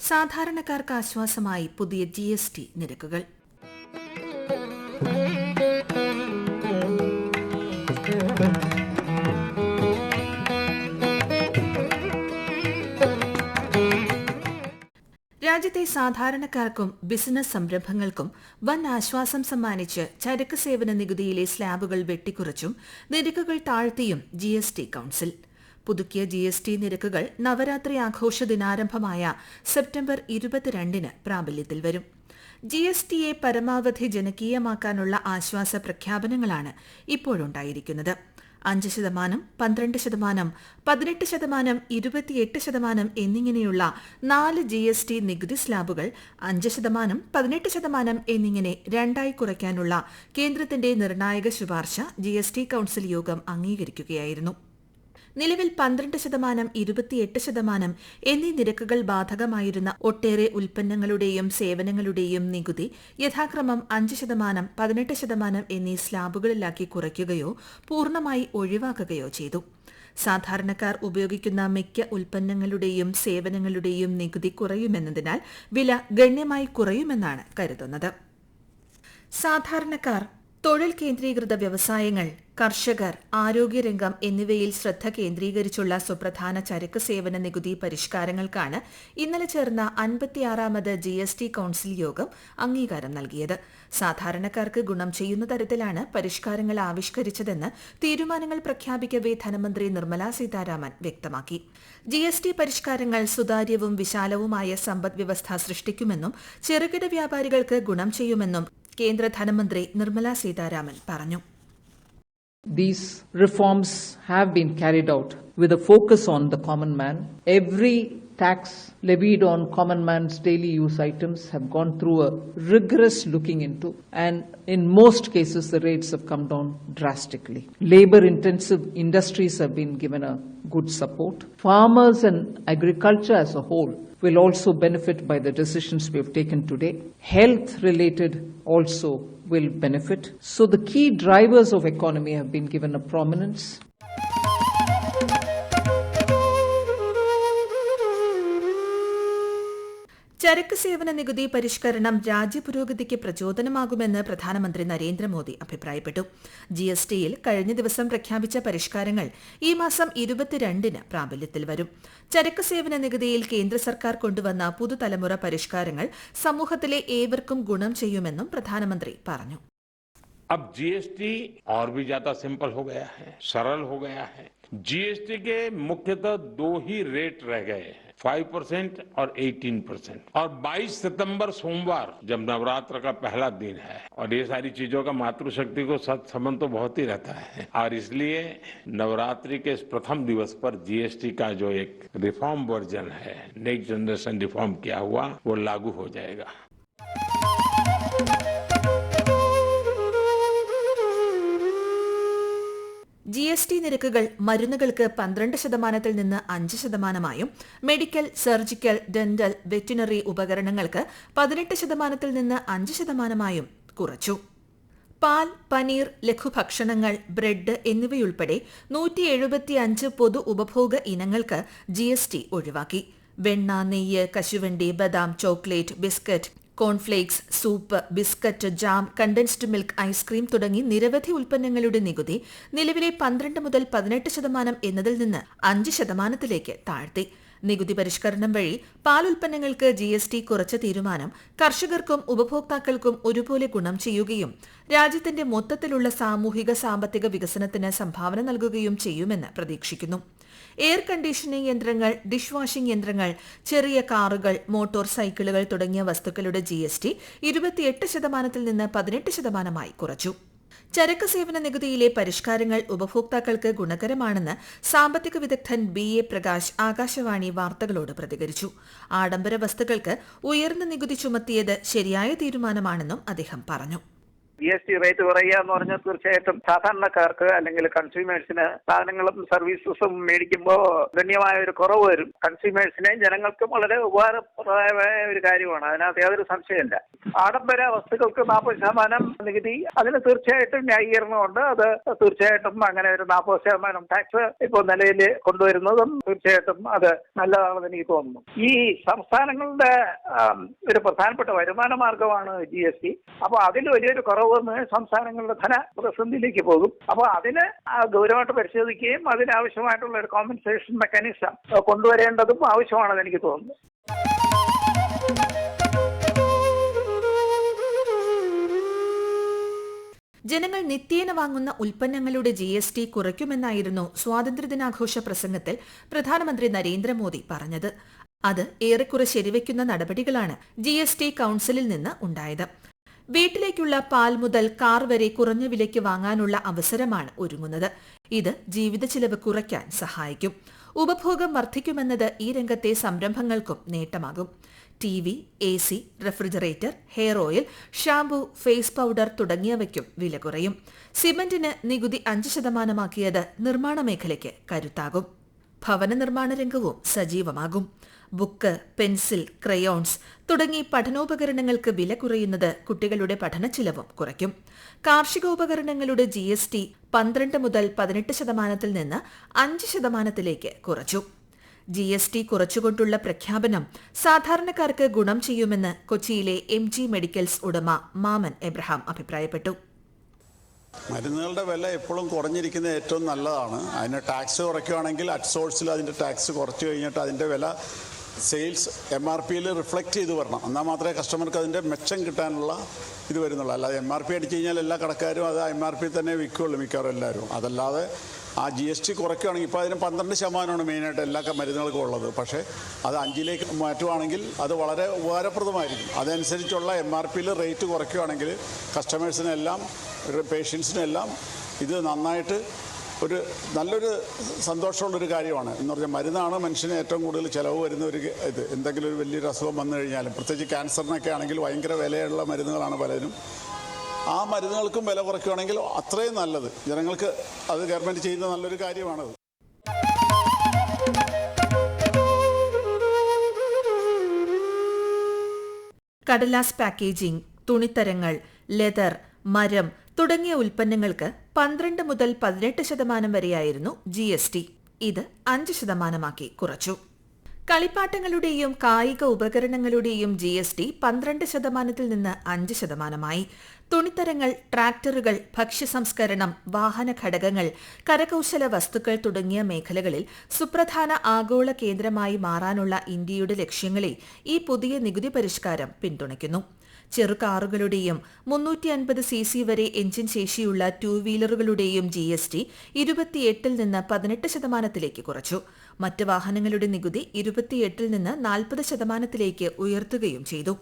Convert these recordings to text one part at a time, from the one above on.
സാധാരണക്കാർക്ക് ആശ്വാസമായി പുതിയ ജി എസ് ടി നിരക്കുകൾ. രാജ്യത്തെ സാധാരണക്കാർക്കും ബിസിനസ് സംരംഭങ്ങൾക്കും വൻ ആശ്വാസം സമ്മാനിച്ച് ചരക്ക് സേവന നികുതിയിലെ സ്ലാബുകൾ വെട്ടിക്കുറച്ചും നിരക്കുകൾ താഴ്ത്തിയും ജി കൌൺസിൽ. പുതുക്കിയ ജി എസ് ടി നിരക്കുകൾ നവരാത്രി ആഘോഷ ദിനാരംഭമായ സെപ്റ്റംബർ ഇരുപത്തിരണ്ടിന് പ്രാബല്യത്തിൽ വരും. ജി എസ് ടിയെ പരമാവധി ജനകീയമാക്കാനുള്ള ആശ്വാസ പ്രഖ്യാപനങ്ങളാണ് ഇപ്പോഴുണ്ടായിരിക്കുന്നത്. അഞ്ച് ശതമാനം പന്ത്രണ്ട് ശതമാനം പതിനെട്ട് ശതമാനം ഇരുപത്തിയെട്ട് ശതമാനം എന്നിങ്ങനെയുള്ള നാല് ജി എസ് ടി നികുതി സ്ലാബുകൾ അഞ്ച് ശതമാനം പതിനെട്ട് ശതമാനം എന്നിങ്ങനെ രണ്ടായി കുറയ്ക്കാനുള്ള കേന്ദ്രത്തിന്റെ നിർണായക ശുപാർശ ജി എസ് ടി കൌൺസിൽ യോഗം അംഗീകരിക്കുകയായിരുന്നു. നിലവിൽ പന്ത്രണ്ട് ശതമാനം ഇരുപത്തിയെട്ട് ശതമാനം എന്നീ നിരക്കുകൾ ബാധകമായിരുന്ന ഒട്ടേറെ ഉൽപ്പന്നങ്ങളുടെയും സേവനങ്ങളുടെയും നികുതി യഥാക്രമം അഞ്ച് ശതമാനം പതിനെട്ട് ശതമാനം എന്നീ സ്ലാബുകളിലാക്കി കുറയ്ക്കുകയോ പൂർണമായി ഒഴിവാക്കുകയോ ചെയ്തു. സാധാരണക്കാർ ഉപയോഗിക്കുന്ന മിക്ക ഉൽപ്പന്നങ്ങളുടെയും സേവനങ്ങളുടെയും നികുതി കുറയുമെന്നതിനാൽ വില ഗണ്യമായി കുറയുമെന്നാണ് കരുതുന്നത്. സാധാരണക്കാർ തൊഴിൽ കേന്ദ്രീകൃത വ്യവസായങ്ങൾ കർഷകർ ആരോഗ്യരംഗം എന്നിവയിൽ ശ്രദ്ധ കേന്ദ്രീകരിച്ചുള്ള സുപ്രധാന ചരക്ക് സേവന നികുതി പരിഷ്കാരങ്ങൾക്കാണ് ഇന്നലെ ചേർന്ന അൻപത്തിയാറാമത് ജി എസ് ടി കൌൺസിൽ യോഗം അംഗീകാരം നൽകിയത്. സാധാരണക്കാർക്ക് ഗുണം ചെയ്യുന്ന തരത്തിലാണ് പരിഷ്കാരങ്ങൾ ആവിഷ്കരിച്ചതെന്ന് തീരുമാനങ്ങൾ പ്രഖ്യാപിക്കവേ ധനമന്ത്രി നിർമ്മല സീതാരാമൻ വ്യക്തമാക്കി. ജി എസ് ടി പരിഷ്കാരങ്ങൾ സുതാര്യവും വിശാലവുമായ സമ്പദ് വ്യവസ്ഥ സൃഷ്ടിക്കുമെന്നും ചെറുകിട വ്യാപാരികൾക്ക് ഗുണം ചെയ്യുമെന്നും കേന്ദ്ര ധനമന്ത്രി നിർമ്മല സീതാരാമൻ പറഞ്ഞു. These reforms have been carried out with a focus on the common man. Every tax levied on common man's daily use items have gone through a rigorous looking into and in most cases the rates have come down drastically. Labor intensive industries have been given a good support. Farmers and agriculture as a whole will also benefit by the decisions we have taken today. Health related also will benefit. So the key drivers of economy have been given a prominence. ചരക്ക് സേവന നികുതി പരിഷ്കരണം രാജ്യപുരോഗതിക്ക് പ്രചോദനമാകുമെന്ന് പ്രധാനമന്ത്രി നരേന്ദ്രമോദി അഭിപ്രായപ്പെട്ടു G S ടിയിൽ കഴിഞ്ഞ ദിവസം പ്രഖ്യാപിച്ച പരിഷ്കാരങ്ങൾ ഈ മാസം ഇരുപത്തിരണ്ടിന് പ്രാബല്യത്തിൽ വരും ചരക്ക് സേവന നികുതിയിൽ കേന്ദ്ര സർക്കാർ കൊണ്ടുവന്ന പുതുതലമുറ പരിഷ്കാരങ്ങൾ സമൂഹത്തിലെ ഏവർക്കും ഗുണം ചെയ്യുമെന്നും പ്രധാനമന്ത്രി പറഞ്ഞു अब जीएसटी और भी ज्यादा सिंपल हो गया है सरल हो गया है जीएसटी के मुख्यतः दो ही रेट रह गए हैं फाइव परसेंट और एटीन परसेंट। और 22 सितंबर सोमवार जब नवरात्र का पहला दिन है, और ये सारी चीज़ों का मातृशक्ति को सत संबंध तो बहुत ही रहता है। और इसलिए नवरात्रि के इस प्रथम दिवस पर जीएसटी का जो एक रिफॉर्म वर्जन है नेक्स्ट जनरेशन रिफॉर्म किया हुआ, वो लागू हो जाएगा। ജി എസ് ടി നിരക്കുകൾ മരുന്നുകൾക്ക് പന്ത്രണ്ട് ശതമാനത്തിൽ നിന്ന് അഞ്ച് ശതമാനമായും മെഡിക്കൽ സർജിക്കൽ ഡെന്റൽ വെറ്റിനറി ഉപകരണങ്ങൾക്ക് പതിനെട്ട് ശതമാനത്തിൽ നിന്ന് അഞ്ച് ശതമാനമായും കുറച്ചു. പാൽ പനീർ ലഘുഭക്ഷണങ്ങൾ ബ്രെഡ് എന്നിവയുൾപ്പെടെ നൂറ്റി എഴുപത്തിയഞ്ച് പൊതു ഉപഭോഗ ഇനങ്ങൾക്ക് ജി എസ് ടി ഒഴിവാക്കി. വെണ്ണ നെയ്യ് കശുവണ്ടി ബദാം chocolate biscuit cornflakes soup biscuit jam condensed milk ice cream തുടങ്ങി നിരവധി ഉൽപ്പന്നങ്ങളുടെ നികുതി നിലവിലെ പന്ത്രണ്ട് മുതൽ പതിനെട്ട് ശതമാനം എന്നതിൽ നിന്ന് അഞ്ച് ശതമാനത്തിലേക്ക് താഴ്ത്തി. നികുതി പരിഷ്കരണം വഴി പാൽ ഉൽപ്പന്നങ്ങൾക്ക് ജി എസ് ടി കുറച്ച തീരുമാനം കർഷകർക്കും ഉപഭോക്താക്കൾക്കും ഒരുപോലെ ഗുണം ചെയ്യുകയും രാജ്യത്തിന്റെ മൊത്തത്തിലുള്ള സാമൂഹിക സാമ്പത്തിക വികസനത്തിന് സംഭാവന നൽകുകയും ചെയ്യുമെന്ന് പ്രതീക്ഷിക്കുന്നു. എയർ കണ്ടീഷനിംഗ് യന്ത്രങ്ങൾ ഡിഷ് വാഷിംഗ് യന്ത്രങ്ങൾ ചെറിയ കാറുകൾ മോട്ടോർ സൈക്കിളുകൾ തുടങ്ങിയ വസ്തുക്കളുടെ ജി എസ് ടി ഇരുപത്തിയെട്ട് ശതമാനത്തിൽ നിന്ന് പതിനെട്ട് ശതമാനമായി കുറച്ചു. ചരക്ക് സേവന നികുതിയിലെ പരിഷ്കാരങ്ങൾ ഉപഭോക്താക്കൾക്ക് ഗുണകരമാണെന്ന് സാമ്പത്തിക വിദഗ്ധൻ ബി എ പ്രകാശ് ആകാശവാണി വാർത്തകളോട് പ്രതികരിച്ചു. ആഡംബര വസ്തുക്കൾക്ക് ഉയർന്ന നികുതി ചുമത്തിയത് ശരിയായ തീരുമാനമാണെന്നും അദ്ദേഹം പറഞ്ഞു. ജി എസ് ടി റേറ്റ് കുറയുക എന്ന് പറഞ്ഞാൽ തീർച്ചയായിട്ടും സാധാരണക്കാർക്ക് അല്ലെങ്കിൽ കൺസ്യൂമേഴ്സിന് സാധനങ്ങളും സർവീസസും മേടിക്കുമ്പോൾ ഗണ്യമായ ഒരു കുറവ് വരും. കൺസ്യൂമേഴ്സിനെ ജനങ്ങൾക്കും വളരെ ഉപകാരപ്രദമായ ഒരു കാര്യമാണ്. അതിനകത്ത് യാതൊരു സംശയമില്ല ആഡംബര വസ്തുക്കൾക്ക് നാൽപ്പത് ശതമാനം നികുതി. അതിന് തീർച്ചയായിട്ടും ന്യായീകരണമുണ്ട്. അത് തീർച്ചയായിട്ടും അങ്ങനെ ഒരു നാൽപ്പത് ശതമാനം ടാക്സ് ഇപ്പോൾ നിലയിൽ കൊണ്ടുവരുന്നതും തീർച്ചയായിട്ടും അത് നല്ലതാണെന്ന് എനിക്ക് തോന്നുന്നു. ഈ സംസ്ഥാനങ്ങളുടെ ഒരു പ്രധാനപ്പെട്ട വരുമാന മാർഗമാണ് ജി എസ് ടി അപ്പോൾ അതിൽ വലിയൊരു കുറവ് വന്ന് സംസ്ഥാനങ്ങളുടെ ധന പ്രതിസന്ധിയിലേക്ക് പോകും. അപ്പോൾ അതിന് ഗൗരവമായിട്ട് പരിശോധിക്കുകയും അതിനാവശ്യമായിട്ടുള്ള ഒരു കോമ്പൻസേഷൻ മെക്കാനിസം കൊണ്ടുവരേണ്ടതും ആവശ്യമാണെന്ന് എനിക്ക് തോന്നുന്നു. ജനങ്ങൾ നിത്യേന വാങ്ങുന്ന ഉൽപ്പന്നങ്ങളുടെ ജി എസ് ടി കുറയ്ക്കുമെന്നായിരുന്നു സ്വാതന്ത്ര്യദിനാഘോഷ പ്രസംഗത്തിൽ പ്രധാനമന്ത്രി നരേന്ദ്രമോദി പറഞ്ഞത്. അത് ഏറെക്കുറെ ശരിവയ്ക്കുന്ന നടപടികളാണ് ജി എസ് ടി കൌൺസിലിൽ നിന്ന് ഉണ്ടായത്. വീട്ടിലേക്കുള്ള പാൽ മുതൽ കാർ വരെ കുറഞ്ഞ വിലയ്ക്ക് വാങ്ങാനുള്ള അവസരമാണ് ഒരുങ്ങുന്നത്. ഇത് ജീവിത ചിലവ് കുറയ്ക്കാൻ സഹായിക്കും. ഉപഭോഗം വർദ്ധിക്കുമെന്നത് ഈ രംഗത്തെ സംരംഭങ്ങൾക്കും നേട്ടമാകും. T V A C refrigerator hair oil shampoo face powder തുടങ്ങിയവയ്ക്കും വില കുറയും. സിമന്റിന് നികുതി അഞ്ച് ശതമാനമാക്കിയത് നിർമ്മാണ മേഖലയ്ക്ക് കരുത്താകും. ഭവന നിർമ്മാണ രംഗവും സജീവമാകും. ബുക്ക് പെൻസിൽ ക്രയോൺസ് തുടങ്ങി പഠനോപകരണങ്ങൾക്ക് വില കുറയുന്നത് കുട്ടികളുടെ പഠന പഠനച്ചിലവും കുറയ്ക്കും. കാർഷികോപകരണങ്ങളുടെ ജി എസ് ടി പന്ത്രണ്ട് മുതൽ പതിനെട്ട് ശതമാനത്തിൽ നിന്ന് അഞ്ച് ശതമാനത്തിലേക്ക് കുറച്ചു. ജി എസ് ടി കുറച്ചുകൊണ്ടുള്ള പ്രഖ്യാപനം സാധാരണക്കാർക്ക് ഗുണം ചെയ്യുമെന്ന് കൊച്ചിയിലെ എം ജി മെഡിക്കൽസ് ഉടമ മാമൻ എബ്രഹാം അഭിപ്രായപ്പെട്ടു. മരുന്നുകളുടെ വില എപ്പോഴും കുറഞ്ഞിരിക്കുന്നത് ഏറ്റവും നല്ലതാണ്. അതിന് ടാക്സ് കുറയ്ക്കുകയാണെങ്കിൽ അറ്റ് സോഴ്സിൽ അതിന്റെ ടാക്സ് കുറച്ച് കഴിഞ്ഞിട്ട് അതിന്റെ വില സെയിൽസ് എം ആർ പിയിൽ റിഫ്ലക്റ്റ് ചെയ്ത് വരണം. എന്നാൽ മാത്രമേ കസ്റ്റമർക്ക് അതിന്റെ മെച്ചം കിട്ടാനുള്ള ഇത് വരുന്നുള്ളൂ. അല്ലാതെ എം ആർ പി അടിച്ചു കഴിഞ്ഞാൽ എല്ലാ കടക്കാരും അത് എം ആർ പി തന്നെ വിൽക്കുകയുള്ളൂ മിക്കവാറും എല്ലാവരും. അതല്ലാതെ ആ ജി എസ് ടി കുറയ്ക്കുകയാണെങ്കിൽ ഇപ്പോൾ അതിന് പന്ത്രണ്ട് ശതമാനമാണ് മെയിനായിട്ട് എല്ലാ മരുന്നുകൾക്കും ഉള്ളത്. പക്ഷേ അത് അഞ്ചിലേക്ക് മാറ്റുവാണെങ്കിൽ അത് വളരെ ഉപകാരപ്രദമായിരിക്കും. അതനുസരിച്ചുള്ള എം ആർ പിയിൽ റേറ്റ് കുറയ്ക്കുകയാണെങ്കിൽ കസ്റ്റമേഴ്സിനെല്ലാം പേഷ്യൻസിനെല്ലാം ഇത് നന്നായിട്ട് ഒരു നല്ലൊരു സന്തോഷമുള്ളൊരു കാര്യമാണ്. എന്ന് പറഞ്ഞാൽ മരുന്നാണ് മനുഷ്യന് ഏറ്റവും കൂടുതൽ ചിലവ് വരുന്ന ഒരു ഇത്. എന്തെങ്കിലും ഒരു വലിയൊരു അസുഖം വന്നു കഴിഞ്ഞാലും പ്രത്യേകിച്ച് ക്യാൻസറിനൊക്കെ ആണെങ്കിൽ ഭയങ്കര വിലയുള്ള മരുന്നുകളാണ് പലരും. ആ മരുന്നുകൾക്കും വില കുറയ്ക്കുകയാണെങ്കിൽ അത്രയും നല്ലത്. ജനങ്ങൾക്ക് അത് ഗവൺമെന്റ് ചെയ്യുന്ന നല്ലൊരു കാര്യമാണത്. കടലാസ് പാക്കേജിംഗ് തുണിത്തരങ്ങൾ ലെതർ മരം തുടങ്ങിയ ഉൽപ്പന്നങ്ങൾക്ക് പന്ത്രണ്ട് മുതൽ പതിനെട്ട് ശതമാനം വരെയായിരുന്നു ജി എസ് ടി. ഇത് അഞ്ച് ശതമാനമാക്കി കുറച്ചു. കളിപ്പാട്ടങ്ങളുടെയും കായിക ഉപകരണങ്ങളുടെയും ജി എസ് ടി പന്ത്രണ്ട് ശതമാനത്തിൽ നിന്ന് അഞ്ച് ശതമാനമായി. തുണിത്തരങ്ങൾ ട്രാക്ടറുകൾ ഭക്ഷ്യസംസ്കരണം വാഹന ഘടകങ്ങൾ കരകൌശല വസ്തുക്കൾ തുടങ്ങിയ മേഖലകളിൽ സുപ്രധാന ആഗോള കേന്ദ്രമായി മാറാനുള്ള ഇന്ത്യയുടെ ലക്ഷ്യങ്ങളെ ഈ പുതിയ നികുതി പരിഷ്കാരം പിന്തുണയ്ക്കുന്നു. ചെറുകാറുകളുടെയും മുന്നൂറ്റി അൻപത് സി സി വരെ എഞ്ചിൻ ശേഷിയുള്ള ടൂ വീലറുകളുടെയും ജി എസ് ടി ഇരുപത്തിയെട്ടിൽ നിന്ന് പതിനെട്ട് ശതമാനത്തിലേക്ക് കുറച്ചു. മറ്റ് വാഹനങ്ങളുടെ നികുതി ഇരുപത്തിയെട്ടിൽ നിന്ന് നാൽപ്പത് ശതമാനത്തിലേക്ക് ഉയർത്തുകയും ചെയ്തു.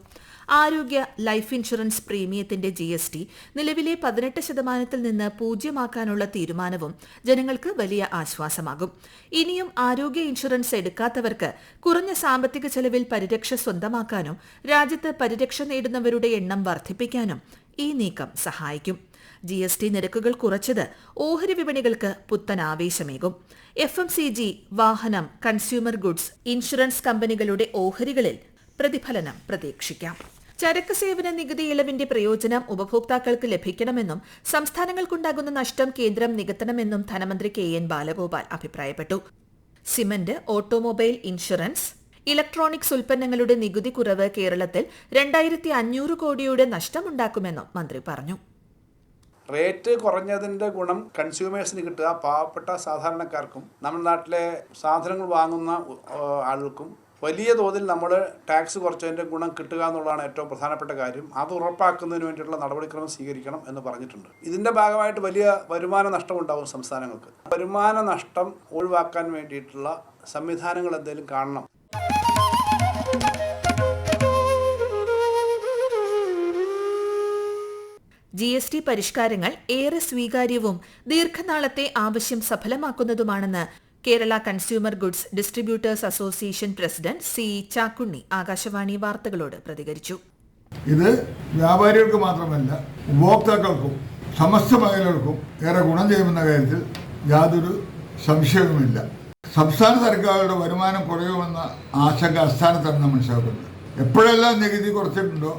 ആരോഗ്യ ലൈഫ് ഇൻഷുറൻസ് പ്രീമിയത്തിന്റെ ജി എസ് ടി നിലവിലെ പതിനെട്ട് ശതമാനത്തിൽ നിന്ന് പൂജ്യമാക്കാനുള്ള തീരുമാനവും ജനങ്ങൾക്ക് വലിയ ആശ്വാസമാകും. ഇനിയും ആരോഗ്യ ഇൻഷുറൻസ് എടുക്കാത്തവർക്ക് കുറഞ്ഞ സാമ്പത്തിക ചെലവിൽ പരിരക്ഷ സ്വന്തമാക്കാനും രാജ്യത്ത് പരിരക്ഷ നേടുന്നവരുടെ എണ്ണം വർദ്ധിപ്പിക്കാനും ഈ നീക്കം സഹായിക്കും. ജി എസ് ടി നിരക്കുകൾ കുറച്ചത് ഓഹരി വിപണികൾക്ക് പുത്തൻ ആവേശമേകും. എഫ് എം സി ജി വാഹനം കൺസ്യൂമർ ഗുഡ്സ് ഇൻഷുറൻസ് കമ്പനികളുടെ ഓഹരികളിൽ പ്രതിഫലനം പ്രതീക്ഷിക്കാം. ചരക്ക് സേവന നികുതി ഇളവിന്റെ പ്രയോജനം ഉപഭോക്താക്കൾക്ക് ലഭിക്കണമെന്നും സംസ്ഥാനങ്ങൾക്കുണ്ടാകുന്ന നഷ്ടം കേന്ദ്രം നികത്തണമെന്നും ധനമന്ത്രി കെ എൻ ബാലഗോപാൽ അഭിപ്രായപ്പെട്ടു. സിമന്റ് ഓട്ടോമൊബൈൽ ഇൻഷുറൻസ് ഇലക്ട്രോണിക്സ് ഉൽപ്പന്നങ്ങളുടെ നികുതി കുറവ് കേരളത്തിൽ രണ്ടായിരത്തി അഞ്ഞൂറ് കോടിയുടെ നഷ്ടമുണ്ടാക്കുമെന്നും മന്ത്രി പറഞ്ഞു. റേറ്റ് കുറഞ്ഞതിന്റെ ഗുണം കൺസ്യൂമേഴ്സിന് കിട്ടുക. പാവപ്പെട്ട സാധാരണക്കാർക്കും നമ്മുടെ നാട്ടിലെ സാധനങ്ങൾ വാങ്ങുന്ന ആളുകൾക്കും വലിയ തോതിൽ നമ്മൾ ടാക്സ് കുറച്ചതിന്റെ ഗുണം കിട്ടുക എന്നുള്ളതാണ് ഏറ്റവും പ്രധാനപ്പെട്ട കാര്യം. അത് ഉറപ്പാക്കുന്നതിന് വേണ്ടിയിട്ടുള്ള നടപടിക്രമം സ്വീകരിക്കണം എന്ന് പറഞ്ഞിട്ടുണ്ട്. ഇതിന്റെ ഭാഗമായിട്ട് വലിയ വരുമാന നഷ്ടം ഉണ്ടാകും സംസ്ഥാനങ്ങൾക്ക്. വരുമാന നഷ്ടം ഒഴിവാക്കാൻ വേണ്ടിയിട്ടുള്ള സംവിധാനങ്ങൾ എന്തെങ്കിലും കാണണം. ജി എസ് ടി പരിഷ്കാരങ്ങൾ ഏറെ സ്വീകാര്യവും ദീർഘനാളത്തെ ആവശ്യം സഫലമാക്കുന്നതുമാണെന്ന് Kerala consumer goods distributors association president C Chakkunni Akashvani വാർത്തകളോട് പ്രതികരിച്ചു. ഇത് വ്യാപാരികൾക്ക് മാത്രമല്ല ഉപഭോക്താക്കൾക്കും സമസ്ത മേഖലകൾക്കും ഏറെ ഗുണം ചെയ്യുമെന്ന കാര്യത്തിൽ യാതൊരു സംശയവുമില്ല. സംസ്ഥാന സർക്കാരുകളുടെ വരുമാനം കുറയുമെന്ന ആശങ്ക അസ്ഥാനത്താണ് നമ്മൾ മനസ്സിലാക്കുന്നത് എപ്പോഴെല്ലാം നികുതി കുറച്ചിട്ടുണ്ടോ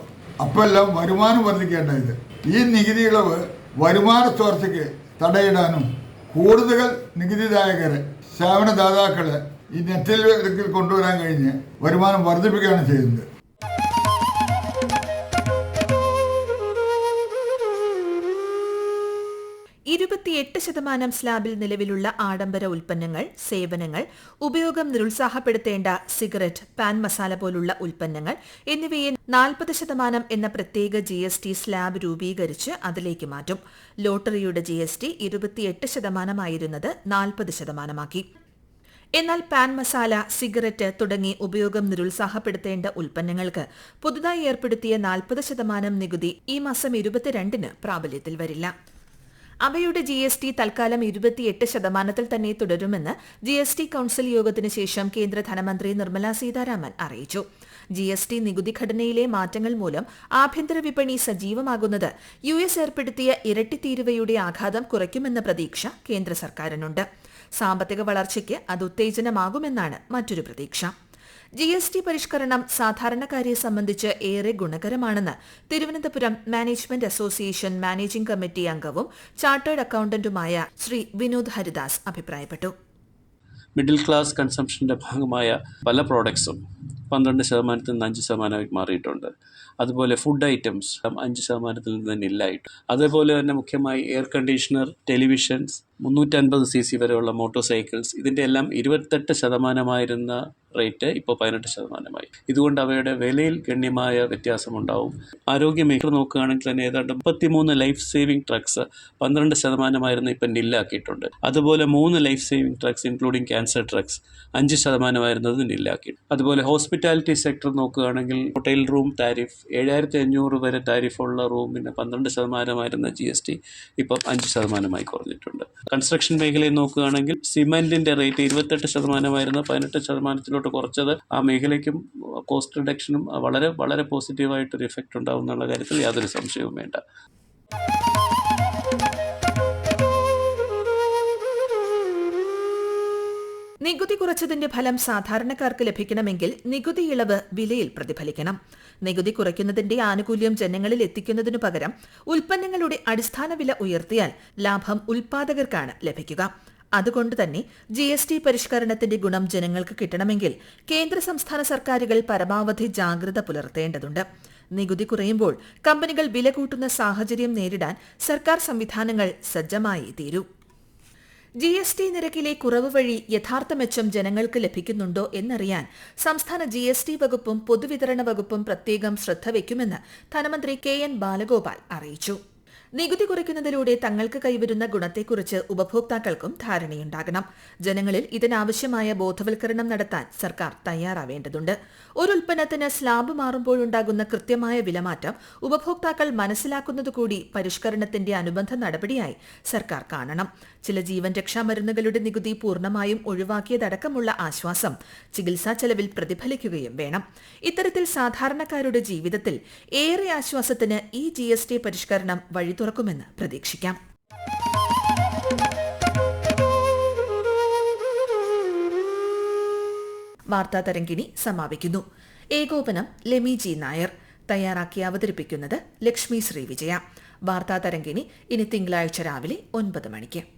അപ്പോഴെല്ലാം വരുമാനം വർദ്ധിക്കേണ്ട ഇത്. ഈ നികുതി ഇളവ് വരുമാന ചോർച്ചയ്ക്ക് തടയിടാനും കൂടുതൽ നികുതിദായകരെ സേവനദാതാക്കളെ ഈ നെറ്റിൽ കൊണ്ടുവരാൻ കഴിഞ്ഞ് വരുമാനം വർദ്ധിപ്പിക്കുകയാണ് ചെയ്യുന്നത്. ഇരുപത്തിയെട്ട് ശതമാനം സ്ലാബിൽ നിലവിലുള്ള ആഡംബര ഉൽപ്പന്നങ്ങൾ സേവനങ്ങൾ ഉപയോഗം നിരുത്സാഹപ്പെടുത്തേണ്ട സിഗരറ്റ് പാൻ മസാല പോലുള്ള ഉൽപ്പന്നങ്ങൾ എന്നിവയെ നാൽപ്പത് ശതമാനം എന്ന പ്രത്യേക ജി എസ് ടി സ്ലാബ് രൂപീകരിച്ച് അതിലേക്ക് മാറ്റും. ലോട്ടറിയുടെ ജി എസ് ടി ഇരുപത്തിയെട്ട് ശതമാനമായിരുന്നത് നാൽപ്പത് ശതമാനമാക്കി. എന്നാൽ പാൻ മസാല സിഗരറ്റ് തുടങ്ങി ഉപയോഗം നിരുത്സാഹപ്പെടുത്തേണ്ട ഉൽപ്പന്നങ്ങൾക്ക് പുതുതായി ഏർപ്പെടുത്തിയ നാൽപ്പത് ശതമാനം നികുതി ഈ മാസം ഇരുപത്തിരണ്ടിന് പ്രാബല്യത്തിൽ വരില്ല. അവയുടെ ജി എസ് ടി തൽക്കാലം ഇരുപത്തിയെട്ട് ശതമാനത്തിൽ തന്നെ തുടരുമെന്ന് ജി എസ് ടി കൌൺസിൽ യോഗത്തിന് ശേഷം കേന്ദ്ര ധനമന്ത്രി നിർമ്മല സീതാരാമൻ അറിയിച്ചു. ജി എസ് ടി നികുതി ഘടനയിലെ മാറ്റങ്ങൾ മൂലം ആഭ്യന്തര വിപണി സജീവമാകുന്നത് യു എസ് ഏർപ്പെടുത്തിയ ഇരട്ടി തീരുവയുടെ ആഘാതം കുറയ്ക്കുമെന്ന പ്രതീക്ഷ കേന്ദ്ര സർക്കാരിനുണ്ട്. സാമ്പത്തിക വളർച്ചയ്ക്ക് അത് ഉത്തേജനമാകുമെന്നാണ് മറ്റൊരു പ്രതീക്ഷ. ജി എസ് ടി പരിഷ്കരണം സാധാരണക്കാരെ സംബന്ധിച്ച് ഏറെ ഗുണകരമാണെന്ന് Thiruvananthapuram management association managing committee അംഗവും ചാർട്ടേഡ് അക്കൌണ്ടന്റുമായ ശ്രീ വിനോദ് ഹരിദാസ് അഭിപ്രായപ്പെട്ടു. മിഡിൽ ക്ലാസ് കൺസംഷന്റെ ഭാഗമായ പല പ്രോഡക്ട്സും പന്ത്രണ്ട് ശതമാനത്തിൽ നിന്ന് അഞ്ച് ശതമാനമായി മാറിയിട്ടുണ്ട്. അതുപോലെ ഫുഡ് ഐറ്റംസ് അഞ്ച് ശതമാനത്തിൽ നിന്ന് ഇല്ലായിട്ട്. അതേപോലെ തന്നെ മുഖ്യമായി എയർ കണ്ടീഷണർ ടെലിവിഷൻസ് മുന്നൂറ്റൻപത് സി സി വരെയുള്ള മോട്ടോർ സൈക്കിൾസ് ഇതിന്റെ എല്ലാം ഇരുപത്തെട്ട് ശതമാനമായിരുന്ന റേറ്റ് ഇപ്പോൾ പതിനെട്ട് ശതമാനമായി. ഇതുകൊണ്ട് അവയുടെ വിലയിൽ ഗണ്യമായ വ്യത്യാസമുണ്ടാവും. ആരോഗ്യ മേഖല നോക്കുകയാണെങ്കിൽ തന്നെ ഏതാണ്ട് മുപ്പത്തിമൂന്ന് ലൈഫ് സേവിംഗ് ട്രക്സ് പന്ത്രണ്ട് ശതമാനമായിരുന്നു ഇപ്പം നില്ലാക്കിയിട്ടുണ്ട്. അതുപോലെ മൂന്ന് life saving drugs including cancer drugs അഞ്ച് ശതമാനമായിരുന്നത് നില്ലാക്കി. അതുപോലെ ഹോസ്പിറ്റാലിറ്റി സെക്ടർ നോക്കുകയാണെങ്കിൽ ഹോട്ടൽ റൂം താരിഫ് ഏഴായിരത്തി അഞ്ഞൂറ് വരെ താരിഫുള്ള റൂമിന് പന്ത്രണ്ട് ശതമാനമായിരുന്ന ജി എസ് ടി ഇപ്പം അഞ്ച് ശതമാനമായി കുറഞ്ഞിട്ടുണ്ട്. കൺസ്ട്രക്ഷൻ മേഖലയിൽ നോക്കുകയാണെങ്കിൽ സിമെന്റിന്റെ റേറ്റ് ഇരുപത്തെട്ട് ശതമാനമായിരുന്ന പതിനെട്ട് ശതമാനത്തിലോട്ട് കുറച്ചത്. ആ മേഖലയ്ക്കും കോസ്റ്റ് റിഡക്ഷനും വളരെ വളരെ പോസിറ്റീവായിട്ടൊരു ഇഫക്റ്റ് ഉണ്ടാവും എന്നുള്ള കാര്യത്തിൽ യാതൊരു സംശയവും വേണ്ട. നികുതി കുറച്ചതിന്റെ ഫലം സാധാരണക്കാർക്ക് ലഭിക്കണമെങ്കിൽ നികുതി ഇളവ് വിലയിൽ പ്രതിഫലിക്കണം. നികുതി കുറയ്ക്കുന്നതിന്റെ ആനുകൂല്യം ജനങ്ങളിൽ എത്തിക്കുന്നതിനു പകരം ഉൽപ്പന്നങ്ങളുടെ അടിസ്ഥാന വില ഉയർത്തിയാൽ ലാഭം ഉൽപാദകർക്കാണ് ലഭിക്കുക. അതുകൊണ്ട് തന്നെ ജി എസ് ടി പരിഷ്കരണത്തിന്റെ ഗുണം ജനങ്ങൾക്ക് കിട്ടണമെങ്കിൽ കേന്ദ്ര സംസ്ഥാന സർക്കാരുകൾ പരമാവധി ജാഗ്രത പുലർത്തേണ്ടതുണ്ട്. നികുതി കുറയുമ്പോൾ കമ്പനികൾ വില കൂട്ടുന്ന സാഹചര്യം നേരിടാൻ സർക്കാർ സംവിധാനങ്ങൾ സജ്ജമായി തീരൂ. ജി എസ് ടി നിരക്കിലെ കുറവ് വഴി യഥാർത്ഥ മെച്ചം ജനങ്ങൾക്ക് ലഭിക്കുന്നുണ്ടോ എന്നറിയാൻ സംസ്ഥാന ജി എസ് ടി വകുപ്പും പൊതുവിതരണ വകുപ്പും പ്രത്യേകം ശ്രദ്ധ വയ്ക്കുമെന്ന് ധനമന്ത്രി കെ എൻ ബാലഗോപാൽ അറിയിച്ചു. നികുതി കുറയ്ക്കുന്നതിലൂടെ തങ്ങൾക്ക് കൈവരുന്ന ഗുണത്തെക്കുറിച്ച് ഉപഭോക്താക്കൾക്കും ധാരണയുണ്ടാകണം. ജനങ്ങളിൽ ഇതിനാവശ്യമായ ബോധവൽക്കരണം നടത്താൻ സർക്കാർ തയ്യാറാവേണ്ടതുണ്ട്. ഒരു ഉൽപ്പന്നത്തിന് സ്ലാബ് മാറുമ്പോഴുണ്ടാകുന്ന കൃത്യമായ വിലമാറ്റം ഉപഭോക്താക്കൾ മനസ്സിലാക്കുന്നതുകൂടി പരിഷ്കരണത്തിന്റെ അനുബന്ധ നടപടിയായി സർക്കാർ കാണണം. ചില ജീവൻ രക്ഷാ മരുന്നുകളുടെ നികുതി പൂർണമായും ഒഴിവാക്കിയതടക്കമുള്ള ആശ്വാസം ചികിത്സാ ചെലവിൽ പ്രതിഫലിക്കുകയും വേണം. ഇത്തരത്തിൽ സാധാരണക്കാരുടെ ജീവിതത്തിൽ ഏറെ ആശ്വാസത്തിന് ഈ ജി എസ് ടി പരിഷ്കരണം വഴി തുറക്കുമെന്ന് പ്രതീക്ഷിക്കാം. വാർത്താ തരംഗിണി സമാപിക്കുന്നു. ഏകോപനം ലെമി ജി നായർ. തയ്യാറാക്കി അവതരിപ്പിക്കുന്നത് ലക്ഷ്മി ശ്രീവിജയ വാർത്താ തരംഗിണി ഇനി തിങ്കളാഴ്ച രാവിലെ ഒൻപത് മണിക്ക്.